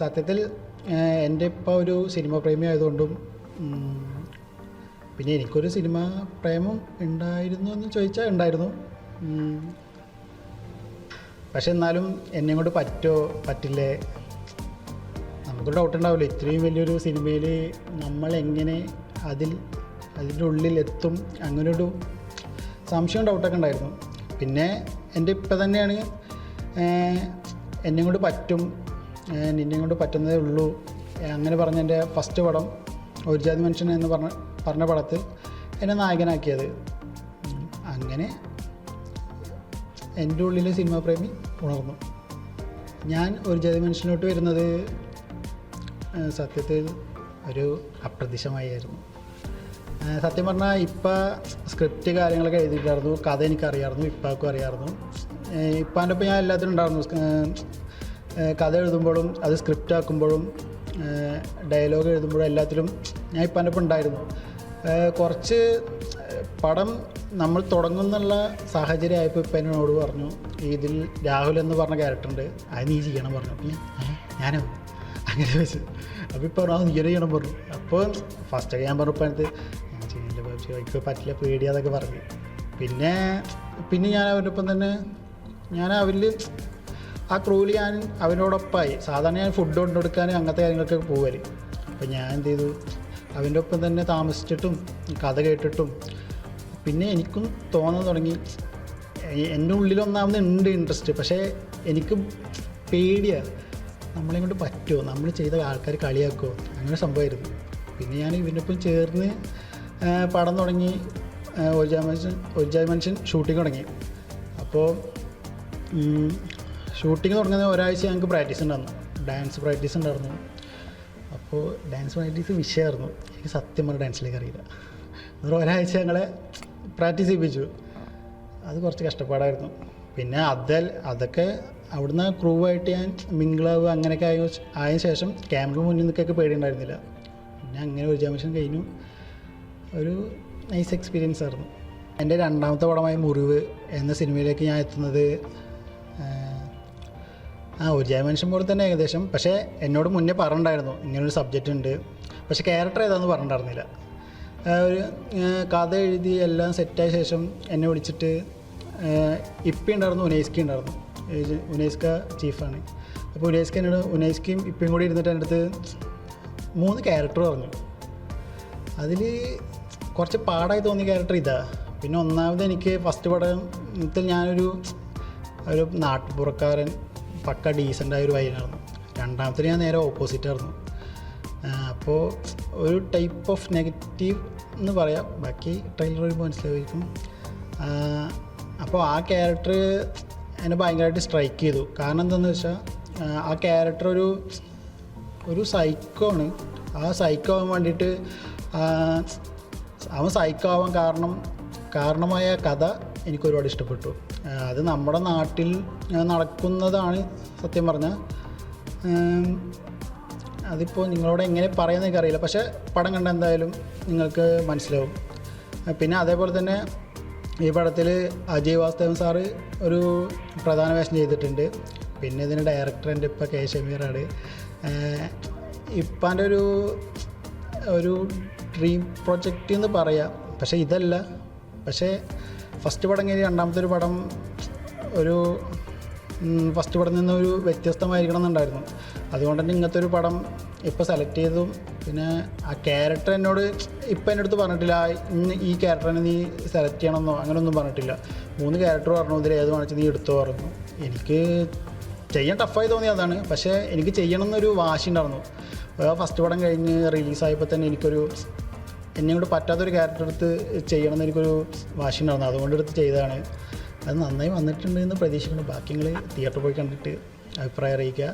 സത്യത്തിൽ എന്റെ ഇപ്പോൾ ഒരു സിനിമ പ്രേമി ആയതുകൊണ്ടും പിന്നെ എനിക്കൊരു സിനിമ പ്രേമം ഉണ്ടായിരുന്നു എന്ന് ചോദിച്ചാൽ ഉണ്ടായിരുന്നു. പക്ഷെ എന്നാലും എന്നെ കൊണ്ട് പറ്റോ പറ്റില്ലേ? നമുക്ക് ഡൗട്ട് ഉണ്ടാവില്ല. ഇത്രയും വലിയൊരു സിനിമയിൽ നമ്മൾ എങ്ങനെ അതിൽ അതിന്റെ ഉള്ളിൽ എത്തും? അങ്ങനൊരു സംശയം ഡൗട്ടൊക്കെ ഉണ്ടായിരുന്നു. പിന്നെ എന്റെ ഇപ്പം തന്നെയാണ് എന്നെ കൊണ്ട് പറ്റും നിന്നെ കൊണ്ട് പറ്റുന്നതേ ഉള്ളൂ. അങ്ങനെ പറഞ്ഞ എന്റെ ഫസ്റ്റ് പടം ഒരു ജാതി മനുഷ്യൻ എന്ന് പറഞ്ഞ പറഞ്ഞ പടത്തിൽ എന്നെ നായകനാക്കിയത്. അങ്ങനെ എന്റെ ഉള്ളിലെ സിനിമാ പ്രേമി ഉണർന്നു. ഞാൻ ഒരു ജാതി മനുഷ്യനോട്ട് വരുന്നത് സത്യത്തിൽ ഒരു അപ്രതീക്ഷമായിരുന്നു സത്യം പറഞ്ഞാൽ ഇപ്പം സ്ക്രിപ്റ്റ് കാര്യങ്ങളൊക്കെ എഴുതിയിട്ടായിരുന്നു കഥ എനിക്കറിയാമായിരുന്നു ഇപ്പാക്കും അറിയാമായിരുന്നു ഇപ്പാന്റെ ഒപ്പം ഞാൻ എല്ലാത്തിനും ഉണ്ടായിരുന്നു. കഥ എഴുതുമ്പോഴും അത് സ്ക്രിപ്റ്റ് ആക്കുമ്പോഴും ഡയലോഗ് എഴുതുമ്പോഴും എല്ലാത്തിലും ഞാൻ ഇപ്പാന്റെ ഒപ്പം ഉണ്ടായിരുന്നു. കുറച്ച് പടം നമ്മൾ തുടങ്ങുന്നുള്ള സാഹചര്യം ആയപ്പോൾ ഇപ്പം എന്നോട് പറഞ്ഞു ഇതിൽ രാഹുൽ എന്ന് പറഞ്ഞ ക്യാരക്ടറുണ്ട് അത് നീ ചെയ്യണം പറഞ്ഞു. അപ്പം ഞാനോ? അങ്ങനെ ചോദിച്ചു. അപ്പോൾ ഇപ്പോൾ പറഞ്ഞു "ആ, നീ ചെയ്യണം പറഞ്ഞു. അപ്പോൾ ഫസ്റ്റൊക്കെ ഞാൻ പറഞ്ഞപ്പോൾ അടുത്ത് ഞാൻ ചെയ്യില്ല എനിക്ക് പറ്റില്ല പേടിയാതൊക്കെ പറഞ്ഞു. പിന്നെ പിന്നെ ഞാൻ അവരൊപ്പം തന്നെ ഞാൻ അവരിൽ ആ ക്രൂവിൽ ഞാൻ അവനോടൊപ്പമായി സാധാരണ ഞാൻ ഫുഡ് കൊണ്ടുകൊടുക്കാൻ അങ്ങനത്തെ കാര്യങ്ങളൊക്കെ പോകരുത് അപ്പം ഞാൻ എന്ത് ചെയ്തു? അവന്റെ ഒപ്പം തന്നെ താമസിച്ചിട്ടും കഥ കേട്ടിട്ടും. പിന്നെ എനിക്കും തോന്നാൻ തുടങ്ങി. എന്റെ ഉള്ളിലൊന്നാമത് ഉണ്ട് ഇൻട്രസ്റ്റ് പക്ഷേ എനിക്ക് പേടിയാണ് നമ്മളെ കൊണ്ട് പറ്റുമോ നമ്മൾ ചെയ്ത ആൾക്കാർ കളിയാക്കുമോ അങ്ങനെ സംഭവമായിരുന്നു. പിന്നെ ഞാൻ ഇവന്റെ ഒപ്പം ചേർന്ന് പടം തുടങ്ങി. ഒരു ജാതി മനുഷ്യൻ ഒരു ജാതി മനുഷ്യൻ ഷൂട്ടിങ് തുടങ്ങി. അപ്പോൾ ഷൂട്ടിങ് തുടങ്ങുന്ന ഒരാഴ്ച ഞങ്ങൾക്ക് പ്രാക്ടീസ് ഉണ്ടായിരുന്നു. ഡാൻസ് പ്രാക്ടീസ് ഉണ്ടായിരുന്നു. അപ്പോൾ ഡാൻസ് പ്രാക്ടീസ് വിഷയമായിരുന്നു. എനിക്ക് സത്യം പറഞ്ഞ ഡാൻസിലേക്ക് അറിയില്ല. എന്നിട്ട് ഒരാഴ്ച ഞങ്ങളെ പ്രാക്ടീസ് ചെയ്യിപ്പിച്ചു. അത് കുറച്ച് കഷ്ടപ്പാടായിരുന്നു. പിന്നെ അതൽ അതൊക്കെ അവിടുന്ന് ക്രൂ ആയിട്ട് ഞാൻ മിങ്കിളാവ് അങ്ങനെയൊക്കെ ആയ ആയ ശേഷം ക്യാമറ മുന്നിൽ നിൽക്കൊക്കെ പേടിയുണ്ടായിരുന്നില്ല. പിന്നെ അങ്ങനെ ഒരു ജാമിഷൻ കഴിഞ്ഞു. ഒരു നൈസ് എക്സ്പീരിയൻസ് ആയിരുന്നു. എന്റെ രണ്ടാമത്തെ പടമായ മുറിവ് എന്ന സിനിമയിലേക്ക് ഞാൻ എത്തുന്നത് ആ ഒരു ജയ മനുഷ്യൻ പോലെ തന്നെ ഏകദേശം. പക്ഷേ എന്നോട് മുന്നേ പറഞ്ഞിട്ടുണ്ടായിരുന്നു ഇങ്ങനൊരു സബ്ജക്റ്റ് ഉണ്ട്. പക്ഷേ ക്യാരക്ടർ ഏതാണെന്ന് പറഞ്ഞിട്ടുണ്ടായിരുന്നില്ല. ഒരു കഥ എഴുതി എല്ലാം സെറ്റായ ശേഷം എന്നെ വിളിച്ചിട്ട് ഇപ്പി ഉണ്ടായിരുന്നു ഉനൈസ്കി ഉണ്ടായിരുന്നു. ഉനൈസ്ക ചീഫാണ് അപ്പോൾ ഉനൈസ്ക എന്നോട് ഉനൈസ്കയും ഇപ്പിയും കൂടി ഇരുന്നിട്ട് എന്റെ അടുത്ത് മൂന്ന് ക്യാരക്ടർ പറഞ്ഞു. അതിൽ കുറച്ച് പാടായി തോന്നിയ ക്യാരക്ടർ ഇതാ. പിന്നെ ഒന്നാമത് എനിക്ക് ഫസ്റ്റ് പടത്തിൽ ഞാനൊരു ഒരു നാട്ടുപുറക്കാരൻ പക്ക ഡീസന്റായ ഒരു വൈനായിരുന്നു രണ്ടാമത്തെ ഞാൻ നേരെ ഓപ്പോസിറ്റായിരുന്നു അപ്പോൾ ഒരു ടൈപ്പ് ഓഫ് നെഗറ്റീവ് എന്ന് പറയാം. ബാക്കി ട്രെയിലർ വരുമ്പോൾ മനസ്സിലായിരിക്കും. അപ്പോൾ ആ ക്യാരക്ടർ എന്നെ ഭയങ്കരമായിട്ട് സ്ട്രൈക്ക് ചെയ്തു. കാരണം എന്താണെന്ന് വെച്ചാൽ ആ ക്യാരക്ടർ ഒരു ഒരു സൈക്കോ ആണ്. ആ സൈക്കോ ആവാൻ വേണ്ടിയിട്ട് അവൻ സൈക്കോ ആവാൻ കാരണം കാരണമായ കഥ എനിക്ക് ഒരുപാട് ഇഷ്ടപ്പെട്ടു. അത് നമ്മുടെ നാട്ടിൽ നടക്കുന്നതാണ് സത്യം പറഞ്ഞാൽ അതിപ്പോൾ നിങ്ങളോട് എങ്ങനെ പറയുന്നത് എനിക്കറിയില്ല. പക്ഷേ പടം കണ്ട എന്തായാലും നിങ്ങൾക്ക് മനസ്സിലാവും. പിന്നെ അതേപോലെ തന്നെ ഈ പടത്തിൽ അജയ് വാസ്തവൻ സാറ് ഒരു പ്രധാന വേഷം ചെയ്തിട്ടുണ്ട്. പിന്നെ ഇതിന് ഡയറക്ടർ എന്റെ ഇപ്പം കെ ഷമീറാണ്. ഇപ്പാന്റെ ഒരു ഒരു ഡ്രീം പ്രൊജക്റ്റ് എന്ന് പറയാം. പക്ഷേ ഇതല്ല. പക്ഷേ ഫസ്റ്റ് പടം കഴിഞ്ഞ് രണ്ടാമത്തെ ഒരു പടം ഒരു ഫസ്റ്റ് പടം നിന്ന് ഒരു വ്യത്യസ്തമായിരിക്കണം എന്നുണ്ടായിരുന്നു അതുകൊണ്ട് തന്നെ ഇങ്ങനത്തെ ഒരു പടം ഇപ്പോൾ സെലക്ട് ചെയ്തതും പിന്നെ ആ ക്യാരക്ടർ എന്നോട് ഇപ്പം എന്റെ അടുത്ത് പറഞ്ഞിട്ടില്ല ഇന്ന് ഈ ക്യാരക്ടറിനെ നീ സെലക്ട് ചെയ്യണമെന്നോ? അങ്ങനെയൊന്നും പറഞ്ഞിട്ടില്ല. മൂന്ന് ക്യാരക്ടർ പറഞ്ഞു ഇതിൽ ഏത് വേണിച്ച് നീ എടുത്തു? പറഞ്ഞു. എനിക്ക് ചെയ്യാൻ ടഫായി തോന്നി അതാണ്. പക്ഷേ എനിക്ക് ചെയ്യണം എന്നൊരു വാശി ഉണ്ടായിരുന്നു. ഫസ്റ്റ് പടം കഴിഞ്ഞ് റിലീസായപ്പോൾ തന്നെ എനിക്കൊരു എന്നെ കൊണ്ട് പറ്റാത്തൊരു ക്യാരക്ടർ എടുത്ത് ചെയ്യണമെന്ന് എനിക്കൊരു വാശി ഉണ്ടായിരുന്നു അതുകൊണ്ട് എടുത്ത് ചെയ്തതാണ്. അത് നന്നായി വന്നിട്ടുണ്ട് എന്ന് പ്രതീക്ഷിക്കുന്നു. ബാക്കി നിങ്ങൾ തിയേറ്ററിൽ പോയി കണ്ടിട്ട് അഭിപ്രായം അറിയിക്കുക.